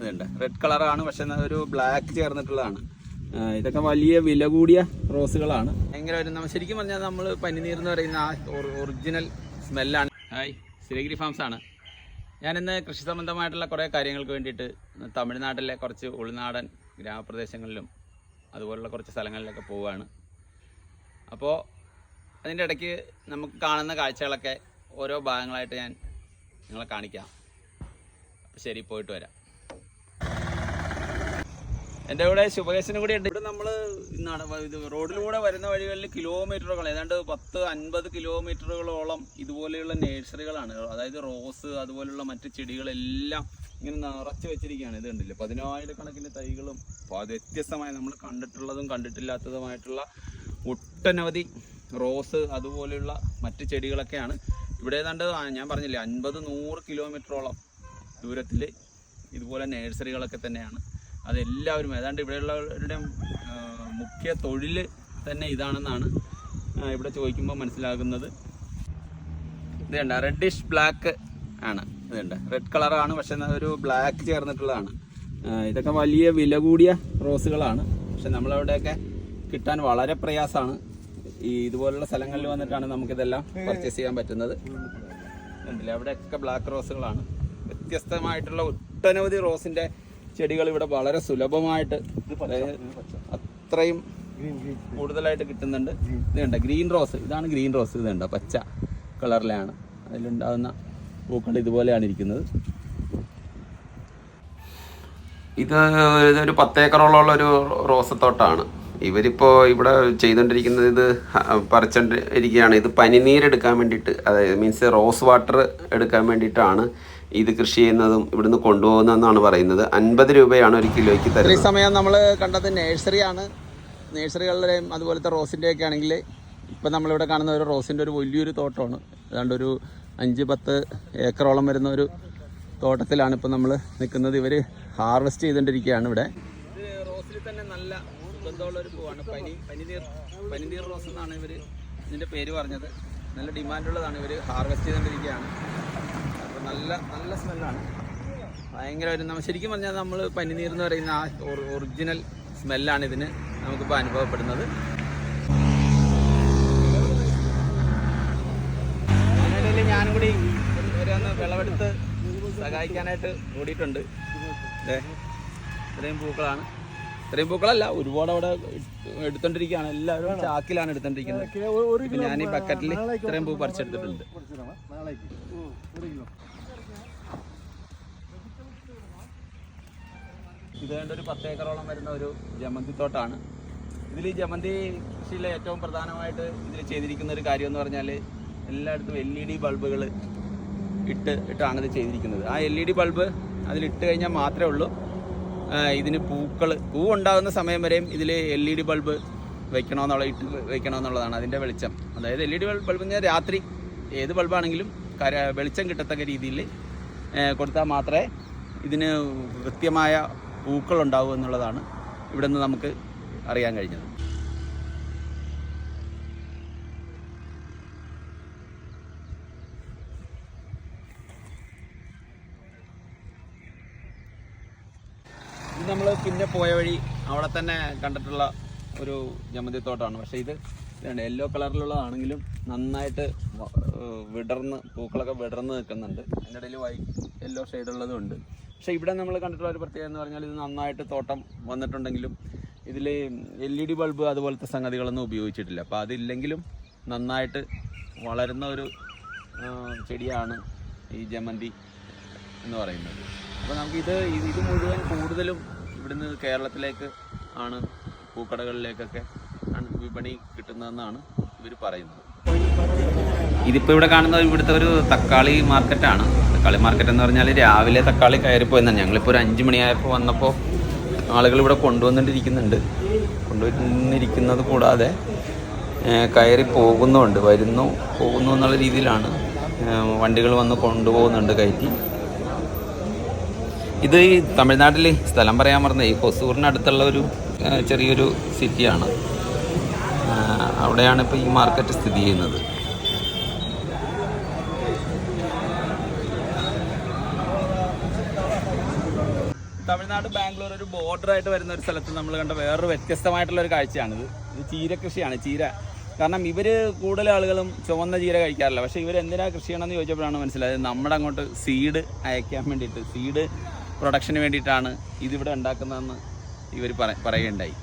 ഇതുണ്ട്. റെഡ് കളറാണ് പക്ഷെ ഒരു ബ്ലാക്ക് ചേർന്നിട്ടുള്ളതാണ്. ഇതൊക്കെ വലിയ വില കൂടിയ റോസുകളാണ്. ഭയങ്കര ഒരു ശരിക്കും പറഞ്ഞാൽ നമ്മൾ പനിനീർ എന്ന് പറയുന്ന ആ ഒറിജിനൽ സ്മെല്ലാണ് ഹായ് ശ്രീഗിരി ഫാംസ് ആണ്. ഞാനിന്ന് കൃഷി സംബന്ധമായിട്ടുള്ള കുറേ കാര്യങ്ങൾക്ക് വേണ്ടിയിട്ട് തമിഴ്നാട്ടിലെ കുറച്ച് ഉൾനാടൻ ഗ്രാമപ്രദേശങ്ങളിലും അതുപോലുള്ള കുറച്ച് സ്ഥലങ്ങളിലൊക്കെ പോവുകയാണ്. അപ്പോൾ അതിന്റെ ഇടയ്ക്ക് നമുക്ക് കാണുന്ന കാഴ്ചകളൊക്കെ ഓരോ ഭാഗങ്ങളായിട്ട് ഞാൻ നിങ്ങളെ കാണിക്കാം. അപ്പോൾ ശരി പോയിട്ട് വരാം. എന്റെ കൂടെ ശുഭകേശനും കൂടി ഉണ്ട്. ഇവിടെ നമ്മൾ ഇത് റോഡിലൂടെ വരുന്ന വഴികളിൽ കിലോമീറ്ററുകൾ ഏതാണ്ട് പത്ത് അൻപത് കിലോമീറ്ററുകളോളം ഇതുപോലെയുള്ള നേഴ്സറികളാണ് അതായത് റോസ് അതുപോലെയുള്ള മറ്റ് ചെടികളെല്ലാം ഇങ്ങനെ നിറച്ച് വെച്ചിരിക്കുകയാണ്. ഇത് കണ്ടില്ലേ? പതിനായിരക്കണക്കിന് തൈകളും വ്യത്യസ്തമായ നമ്മൾ കണ്ടിട്ടുള്ളതും കണ്ടിട്ടില്ലാത്തതുമായിട്ടുള്ള ഒട്ടനവധി റോസ് അതുപോലെയുള്ള മറ്റ് ചെടികളൊക്കെയാണ്. ഇവിടെ ഏതാണ്ട് ഞാൻ പറഞ്ഞില്ലേ അൻപത് നൂറ് കിലോമീറ്ററോളം ദൂരത്തിൽ ഇതുപോലെ നേഴ്സറികളൊക്കെ തന്നെയാണ്. അതെല്ലാവരും ഏതാണ്ട് ഇവിടെയുള്ളവരുടെ മുഖ്യ തൊഴിൽ തന്നെ ഇതാണെന്നാണ് ഇവിടെ ചോദിക്കുമ്പോൾ മനസ്സിലാകുന്നത്. ഇത് കണ്ട റെഡിഷ് ബ്ലാക്ക് ആണ്. ഇത് കണ്ട റെഡ് കളറാണ് പക്ഷെ ഒരു ബ്ലാക്ക് ചേർന്നിട്ടുള്ളതാണ്. ഇതൊക്കെ വലിയ വില കൂടിയ റോസുകളാണ്. പക്ഷെ നമ്മളവിടെയൊക്കെ കിട്ടാൻ വളരെ പ്രയാസമാണ്. ഈ ഇതുപോലുള്ള സ്ഥലങ്ങളിൽ വന്നിട്ടാണ് നമുക്കിതെല്ലാം പർച്ചേസ് ചെയ്യാൻ പറ്റുന്നത്. കണ്ടില്ലേ അവിടെയൊക്കെ ബ്ലാക്ക് റോസുകളാണ് വ്യത്യസ്തമായിട്ടുള്ള ഒട്ടനവധി റോസിന്റെ ചെടികൾ ഇവിടെ വളരെ സുലഭമായിട്ട് അത്രയും കൂടുതലായിട്ട് കിട്ടുന്നുണ്ട്. ഇതുണ്ട് ഗ്രീൻ റോസ് ഇതാണ് ഗ്രീൻ റോസ് ഇതുണ്ട് പച്ച കളറിലാണ്. അതിലുണ്ടാകുന്ന പൂക്കൾ ഇതുപോലെയാണ് ഇരിക്കുന്നത്. ഇത് ഇതൊരു പത്തേക്കറോളമുള്ള ഒരു റോസത്തോട്ടാണ്. ഇവരിപ്പോൾ ഇവിടെ ചെയ്തുകൊണ്ടിരിക്കുന്നത് ഇത് പറിച്ചോണ്ടിരിക്കുകയാണ്. ഇത് പനിനീരെടുക്കാൻ വേണ്ടിയിട്ട് അതായത് മീൻസ് റോസ് വാട്ടർ എടുക്കാൻ വേണ്ടിയിട്ടാണ്. ഇത് കൃഷി ചെയ്യുന്നതും ഇവിടുന്ന് കൊണ്ടുപോകുന്നതെന്നാണ് പറയുന്നത്. അൻപത് രൂപയാണ് ഒരു കിലോയ്ക്ക് തരുന്നത്. ഈ സമയം നമ്മൾ കണ്ടത് നേഴ്സറിയാണ് നേഴ്സറികളുടെയും അതുപോലത്തെ റോസിന്റെ ഒക്കെ ആണെങ്കിൽ ഇപ്പം നമ്മളിവിടെ കാണുന്ന ഒരു റോസിന്റെ ഒരു വലിയൊരു തോട്ടമാണ്. ഏതാണ്ട് ഒരു അഞ്ച് പത്ത് ഏക്കറോളം വരുന്ന ഒരു തോട്ടത്തിലാണ് ഇപ്പം നമ്മൾ നിൽക്കുന്നത് ഇവർ ഹാർവെസ്റ്റ് ചെയ്തുകൊണ്ടിരിക്കുകയാണ് ഇവിടെ. ഇത് റോസിൽ തന്നെ നല്ല ഒരു പൂവാണ്. പനി പനിനീർ പനിനീർ റോസ് എന്നാണ് ഇവർ ഇതിന്റെ പേര് പറഞ്ഞത്. നല്ല ഡിമാൻഡുള്ളതാണ് ഇവർ ഹാർവെസ്റ്റ് ചെയ്തുകൊണ്ടിരിക്കുകയാണ് നല്ല നല്ല സ്മെല്ലാണ്. ഭയങ്കര ഒരു നമ്മൾ ശരിക്കും പറഞ്ഞാൽ നമ്മൾ പനിനീർ എന്ന് പറയുന്ന ആ ഒറിജിനൽ സ്മെല്ലാണ് ഇതിന് നമുക്കിപ്പോൾ അനുഭവപ്പെടുന്നത്. അതിനിടയിൽ ഞാനും കൂടി ഒന്ന് വിളവെടുത്ത് സഹായിക്കാനായിട്ട് ഓടിയിട്ടുണ്ട് ഇത്രയും പൂക്കളാണ്. ഇത്രയും പൂക്കളല്ല ഒരുപാട് അവിടെ എടുത്തോണ്ടിരിക്കുകയാണ്. എല്ലാവരും ചാക്കിലാണ് എടുത്തോണ്ടിരിക്കുന്നത്. ഞാൻ ഈ ബക്കറ്റിൽ ഇത്രയും പൂ പറിച്ചെടുത്തിട്ടുണ്ട്. ഇത് കണ്ട ഒരു പത്ത് ഏക്കറോളം വരുന്ന ഒരു ജമന്തി തോട്ടാണ്. ഇതിൽ ഈ ജമന്തി കൃഷിയിലെ ഏറ്റവും പ്രധാനമായിട്ട് ഇതിൽ ചെയ്തിരിക്കുന്ന ഒരു കാര്യം എന്ന് പറഞ്ഞാൽ എല്ലായിടത്തും എൽ ഇ ഡി ബൾബുകൾ ഇട്ട് ഇട്ടാണ് ഇത് ചെയ്തിരിക്കുന്നത്. ആ എൽ ഇ ഡി ബൾബ് അതിലിട്ട് കഴിഞ്ഞാൽ മാത്രമേ ഉള്ളൂ. ഇതിന് പൂക്കൾ പൂ ഉണ്ടാകുന്ന സമയം വരെയും ഇതിൽ എൽ ഇ ഡി ബൾബ് വെക്കണമെന്നുള്ള ഇട്ട് വെക്കണമെന്നുള്ളതാണ് അതിന്റെ വെളിച്ചം. അതായത് എൽ ഇ ഡി ബൾബ് എന്ന് രാത്രി ഏത് ബൾബാണെങ്കിലും കര വെളിച്ചം കിട്ടത്തക്ക രീതിയിൽ കൊടുത്താൽ മാത്രമേ ഇതിന് കൃത്യമായ പൂക്കൾ ഉണ്ടാവും എന്നുള്ളതാണ് ഇവിടെ നിന്ന് നമുക്ക് അറിയാൻ കഴിഞ്ഞത്. നമ്മൾ പിന്നെ പോയ വഴി അവിടെ തന്നെ കണ്ടിട്ടുള്ള ഒരു ജമന്തി തോട്ടമാണ് പക്ഷേ ഇത് യെല്ലോ കളറിലുള്ളതാണെങ്കിലും നന്നായിട്ട് വിടർന്ന് പൂക്കളൊക്കെ വിടർന്ന് നിൽക്കുന്നുണ്ട്. അതിന്റെ ഇടയിൽ വൈറ്റ് യെല്ലോ ഷെയ്ഡുള്ളതും ഉണ്ട്. പക്ഷേ ഇവിടെ നമ്മൾ കണ്ടിട്ടുള്ള ഒരു പ്രത്യേകത എന്ന് പറഞ്ഞാൽ ഇത് നന്നായിട്ട് തോട്ടം വന്നിട്ടുണ്ടെങ്കിലും ഇതിൽ എൽ ഇ ഡി ബൾബ് അതുപോലത്തെ സംഗതികളൊന്നും ഉപയോഗിച്ചിട്ടില്ല. അപ്പോൾ അതില്ലെങ്കിലും നന്നായിട്ട് വളരുന്ന ഒരു ചെടിയാണ് ഈ ജമന്തി എന്ന് പറയുന്നത്. അപ്പോൾ നമുക്ക് ഇത് മുഴുവൻ കൂടുതലും ഇവിടുന്ന് കേരളത്തിലേക്ക് ആണ് പൂക്കടകളിലേക്കൊക്കെ വിപണി കിട്ടുന്നതെന്നാണ് ഇവർ പറയുന്നത്. ഇതിപ്പോൾ ഇവിടെ കാണുന്നത് ഇവിടുത്തെ ഒരു തക്കാളി മാർക്കറ്റാണ്. തക്കാളി മാർക്കറ്റ് എന്ന് പറഞ്ഞാൽ രാവിലെ തക്കാളി കയറിപ്പോയെന്നാണ് ഞങ്ങളിപ്പോൾ ഒരു അഞ്ച് മണിയായപ്പോൾ വന്നപ്പോൾ ആളുകൾ ഇവിടെ കൊണ്ടുവന്നിട്ടിരിക്കുന്നുണ്ട്. കൊണ്ടുവന്നിരിക്കുന്നത് കൂടാതെ കയറി പോകുന്നുണ്ട്. വരുന്നു പോകുന്നു എന്നുള്ള രീതിയിലാണ് വണ്ടികൾ വന്ന് കൊണ്ടുപോകുന്നുണ്ട് കയറ്റി. ഇത് ഈ തമിഴ്നാട്ടിൽ സ്ഥലം പറയാൻ പറഞ്ഞ ഈ ഹൊസൂറിനടുത്തുള്ള ഒരു ചെറിയൊരു സിറ്റിയാണ്. അവിടെയാണ് ഇപ്പോൾ ഈ മാർക്കറ്റ് സ്ഥിതി ചെയ്യുന്നത്. തമിഴ്നാട് ബാംഗ്ലൂർ ഒരു ബോർഡർ ആയിട്ട് വരുന്ന ഒരു സ്ഥലത്ത് നമ്മൾ കണ്ട വേറൊരു വ്യത്യസ്തമായിട്ടുള്ള ഒരു കാഴ്ചയാണിത്. ഇത് ചീര കൃഷിയാണ് ചീര. കാരണം ഇവർ കൂടുതൽ ആളുകളും ചുവന്ന ചീര കഴിക്കാറില്ല. പക്ഷേ ഇവർ എന്തിനാ കൃഷി ചെയ്യണമെന്ന് ചോദിച്ചപ്പോഴാണ് മനസ്സിലായത്. നമ്മുടെ അങ്ങോട്ട് സീഡ് അയക്കാൻ വേണ്ടിയിട്ട് സീഡ് പ്രൊഡക്ഷന് വേണ്ടിയിട്ടാണ് ഇതിവിടെ ഉണ്ടാക്കുന്നതെന്ന് ഇവർ പറയുകയുണ്ടായി.